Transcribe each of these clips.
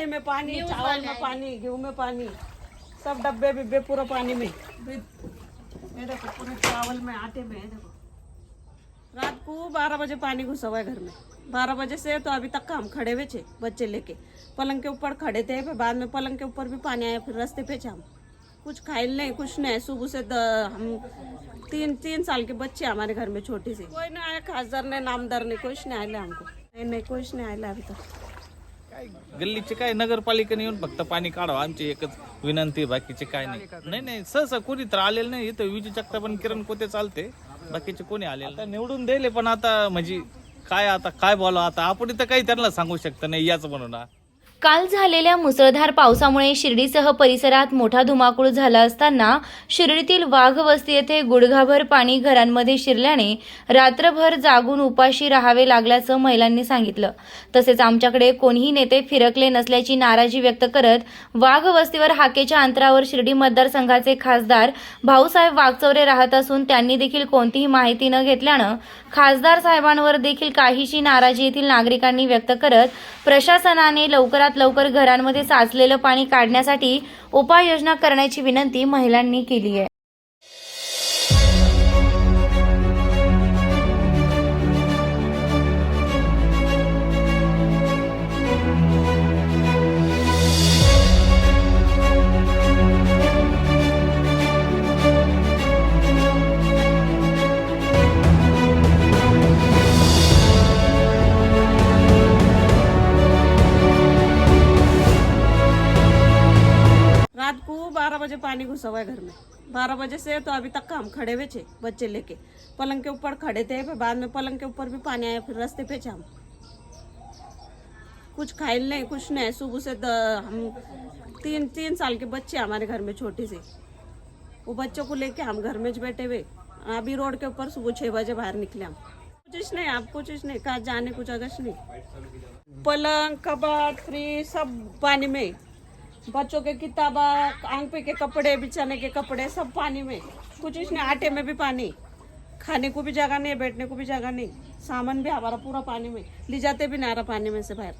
आटे में पानी चावल में पानी गेहूँ में पानी सब डब्बे बिब्बे पूरा पानी में। ये देखो पूरे चावल में आटे में देखो। रात को बारह बजे पानी घुसा हुआ है घर में। बारह बजे से तो अभी तक हम खड़े हुए थे बच्चे लेके। पलंग के ऊपर खड़े थे फिर बाद में पलंग के ऊपर भी पानी आया फिर रास्ते पे थे हम। कुछ खाए नहीं कुछ नहीं सुबह से द- हम तीन तीन साल के बच्चे हमारे घर में छोटी सी। कोई नहीं आया खासदार ने नामदार ने कुछ नहीं आया हमको। नहीं नहीं कुछ नहीं आया अभी तक। काय? गल्लीचे काय? नगरपालिकेने येऊन फक्त पाणी काढावं. आमची एकच विनंती आहे, बाकीचे काय नाही. नाही नाही सहसा कोणी तर आलेलं नाही. इथं विजू चक्ता पण किरण कोते चालते. बाकीचे कोणी आलेलं आता निवडून दिले पण आता म्हणजे काय आता काय बोलावं? आता आपण इथं काही त्यांना सांगू शकत नाही याच म्हणून. काल झालेल्या मुसळधार पावसामुळे शिर्डीसह परिसरात मोठा धुमाकूळ झाला असताना शिर्डीतील वाघ वस्ती येथे गुडघाभर पाणी घरांमध्ये शिरल्याने रात्रभर जागून उपाशी राहावे लागल्याचं महिलांनी सांगितलं. तसेच आमच्याकडे कोणीही नेते फिरकले नसल्याची नाराजी व्यक्त करत वाघ वस्तीवर हाकेच्या अंतरावर शिर्डी मतदारसंघाचे खासदार भाऊसाहेब वाघचौरे राहत असून त्यांनी देखील कोणतीही माहिती न घेतल्यानं खासदार साहेबांवर देखील काहीशी नाराजी येथील नागरिकांनी व्यक्त करत प्रशासनाने लवकरात लवकर घरांमध्ये साचलेलं पाणी काढण्यासाठी उपाययोजना करण्याची विनंती महिलांनी केली आहे. बजे पानी घुसा हुआ है घर में। बारह बजे से तो अभी तक हम खड़े हुए थे बच्चे लेके। पलंग के ऊपर खड़े थे, फिर बाद में पलंग के ऊपर भी पानी आया, फिर रास्ते पे थे हम कुछ खाए नहीं, कुछ नहीं, सुबह से हम तीन तीन साल के बच्चे हमारे घर में छोटी सी। वो बच्चों को लेके हम घर में बैठे हुए। अभी रोड के ऊपर सुबह छह बजे बाहर निकले हम। कुछ नहीं, आप कुछ नहीं, कहा जाने, कुछ अगस नहीं। पलंग कबाट फ्रिज सब पानी में। बच्चों के किताबा आंग पे के कपड़े, बिछाने के कपड़े, सब पानी में। कुछ इसने आटे में भी पानी। खाने को भी जगह नहीं, बैठने को भी जगह नहीं। सामान भी हमारा पूरा पानी में। ले जाते भी नहीं आ रहा पानी में से बाहर।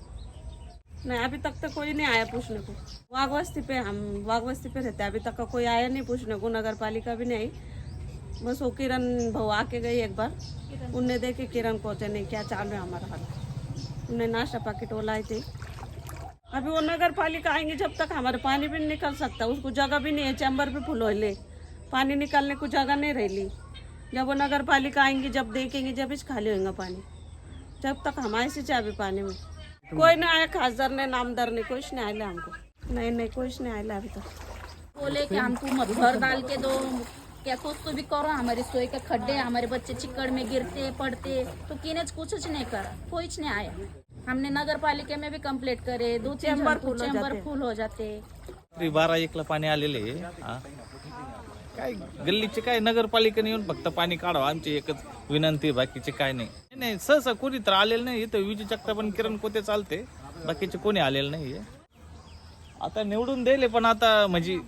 नहीं, अभी तक तो कोई नहीं आया पूछने को। वाघवस्ती पे हम वाघवस्ती पे रहते अभी तक का कोई आया नहीं पूछने को। नगर पालिका भी नहीं। आई बस वो किरण भाव आके गई एक बार। उनने देखे किरण पहुँचे नहीं, क्या चालू है हमारा हाल। उन्हें नाश्ता पैकेट वो लाए थे। अभी वो नगर पालिका आएँगे जब तक हमारे पानी भी निकल सकता, उसको जगह भी नहीं है, चैम्बर भी फुल ले पानी निकालने को जगह नहीं रही जब वो नगर पालिका आएँगी, जब देखेंगे, जब इस खाली होगा पानी। जब तक हमारे से चाहे पानी में। कोई नहीं आया खासदार ने नामदार ने कुछ नहीं आया हमको। नहीं नहीं कुछ नहीं आया अभी तक। बोले कि हमको घर डाल के दो। क्या कुछ तो भी करो, हमारे सोए के खड्डे, हमारे बच्चे चिक्कड़ में गिरते, पड़ते तो किने कुछ नहीं करा, कोई नहीं आया। हमने नगर पालिका में भी कंप्लेंट करे दो चैम्बर चैम्बर फुल हो चैम्बर। फुल हो जाते। रात्री बारा एकला पाणी आलेले काय गल्लीचे काय नगरपालिकेने येऊन फक्त पाणी काढावं आमची एकच विनंती आहे, बाकीचे काय नाही. नाही, नाही सहसा कोणी तर आलेलं नाही इथं विजू चक्ता पण किरण कोते चालते बाकीचे कोणी आलेलं नाही आता निवडून दिले पण आता म्हणजे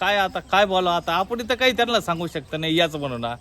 काय आता काय बोलावं आता आपण इथं काही त्यांना सांगू शकत नाही याच म्हणून हा.